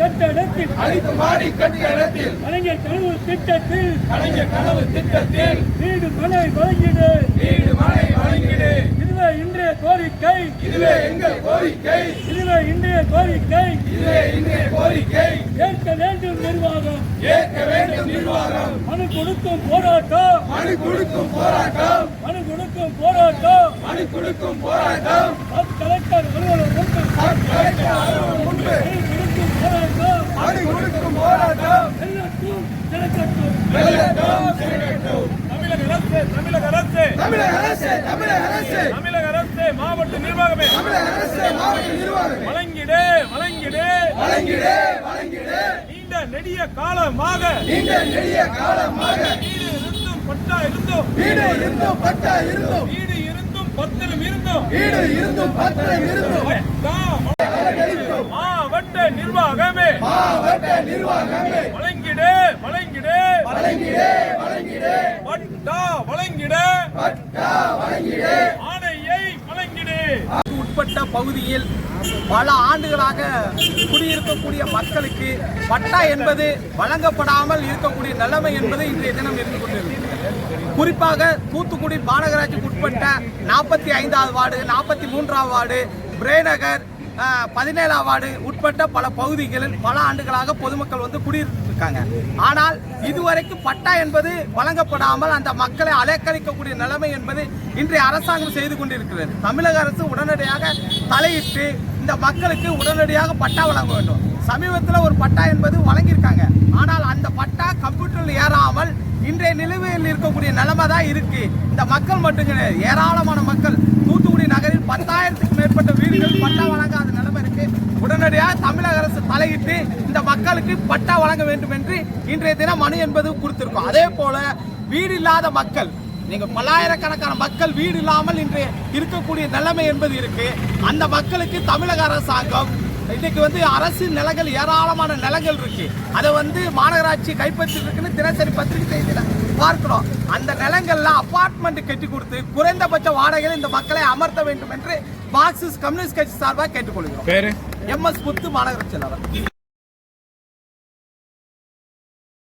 கட்டடத்தில் அடுக்குமாடி கட்டிடத்தில் கலைஞர் கனவு திட்டத்தில் கலைஞர் கனவு திட்டத்தில் வீடு மனை வழங்கிடு. வீடு மனை வழங்கிடு. இதுவே இன்றைய கோரிக்கை. இதுவே எங்கள் கோரிக்கை. இதுவே இன்றைய கோரிக்கை. இதுவே இன்றைய கோரிக்கை. ஏற்க வேண்டும் நிர்வாகம். ஏற்க வேண்டும் நிர்வாகம். மனு கொடுக்கும் போராட்டம். மனு கொடுக்கும் போராட்டம். மனு கொடுக்கும் போராட்டம். மனு கொடுக்கும் போராட்டம். கலெக்டர் அலுவலகம் கலெக்டர் அலுவலகம் முன்பு மனு கொடுக்கும் போராட்டம் மனு கொடுக்கும் போராட்டம் வெள்ளட்டும் திறக்கட்டும் வெள்ளட்டும் சிறகட்டும் தமிழக அரசு தமிழக அரசு தமிழக அரசு தமிழக அரசு தமிழக அரசு மாவட்ட நிர்வாகமே. தமிழக அரசு மாவட்ட நிர்வாகம். வழங்கிடு வழங்கிடு வழங்கிடு வழங்கிடு நீண்ட நெடிய காலமாக நீண்ட நெடிய காலமாக வீடு இருந்தும் பட்டா இருந்தும் வீடு இருந்தும் பட்டா இருந்தும் வீடு இருந்தும் பத்திரம் இருந்தும் வீடு இருந்தும் பத்திரம் இருந்தும் மாவட்ட நிர்வாகமே மாவட்ட நிர்வாகமே வழங்கிடு வழங்கிடு வழங்கிடு. பட்டா வழங்கிடு. பட்டா வழங்கிடு. ஆணையை வழங்கிடு. உட்பட்ட பகுதியில் பல ஆண்டுகளாக குடியிருக்கக்கூடிய மக்களுக்கு பட்டா என்பது வழங்கப்படாமல் இருக்கக்கூடிய நிலைமை என்பது இன்றைய தினம் இருந்து கொண்டிருக்கிறது. குறிப்பாக தூத்துக்குடி மாநகராட்சிக்கு உட்பட்ட நாற்பத்தி ஐந்தாவது வார்டு நாற்பத்தி மூன்றாவது வார்டு பிரேநகர் பதினேழாம் வார்டு உட்பட்ட பல பகுதிகளில் பல ஆண்டுகளாக பொதுமக்கள் வந்து குடியிருக்காங்க ஆனால் இதுவரைக்கும் பட்டா என்பது வழங்கப்படாமல் அந்த மக்களை அலைக்கழிக்கக்கூடிய நிலைமை என்பது இன்றைய அரசாங்கம் செய்து கொண்டிருக்கிறது. தமிழக அரசு உடனடியாக தலையிட்டு இந்த மக்களுக்கு உடனடியாக பட்டா வழங்க வேண்டும். சமீபத்தில் ஒரு பட்டா என்பது வழங்கியிருக்காங்க. ஆனால் அந்த பட்டா கம்ப்யூட்டரில் ஏறாமல் இன்றைய நிலுவையில் இருக்கக்கூடிய நிலைமை தான் இருக்கு. இந்த மக்கள் மட்டும் கிடையாது ஏராளமான மக்கள் தூத்துக்குடி நகரில் பத்தாயிரத்துக்கு வீடுகள் பட்டா வழங்காத நிலைமை இருக்கு. உடனடியாக தமிழக அரசு தலையிட்டு இந்த மக்களுக்கு பட்டா வழங்க வேண்டும் என்று இன்றைய தினம் மனு என்பது கொடுத்திருக்கோம். அதே போல வீடு இல்லாத மக்கள் நீங்க பல்லாயிரக்கணக்கான மக்கள் வீடு இல்லாமல் இன்று இருக்கக்கூடிய நிலைமை என்பது இருக்கு. அந்த மக்களுக்கு தமிழக அரசாங்கம் இன்னைக்கு வந்து அரசு நிலங்கள் ஏராளமான நிலங்கள் இருக்கு. அதை வந்து மாநகராட்சி கைப்பற்றி இருக்குன்னு தினசரி பத்திரிகை செய்தியில பார்க்கிறோம். அந்த நிலங்கள்ல அபார்ட்மெண்ட் கட்டி கொடுத்து குறைந்தபட்ச வாடகையில் இந்த மக்களை அமர்த்த வேண்டும் என்று மார்க்சிஸ்ட் கம்யூனிஸ்ட் கட்சி சார்பாக கேட்டுக்கொள்கிறோம். எம் எஸ் புத்து மாநகராட்சி செயலாளர்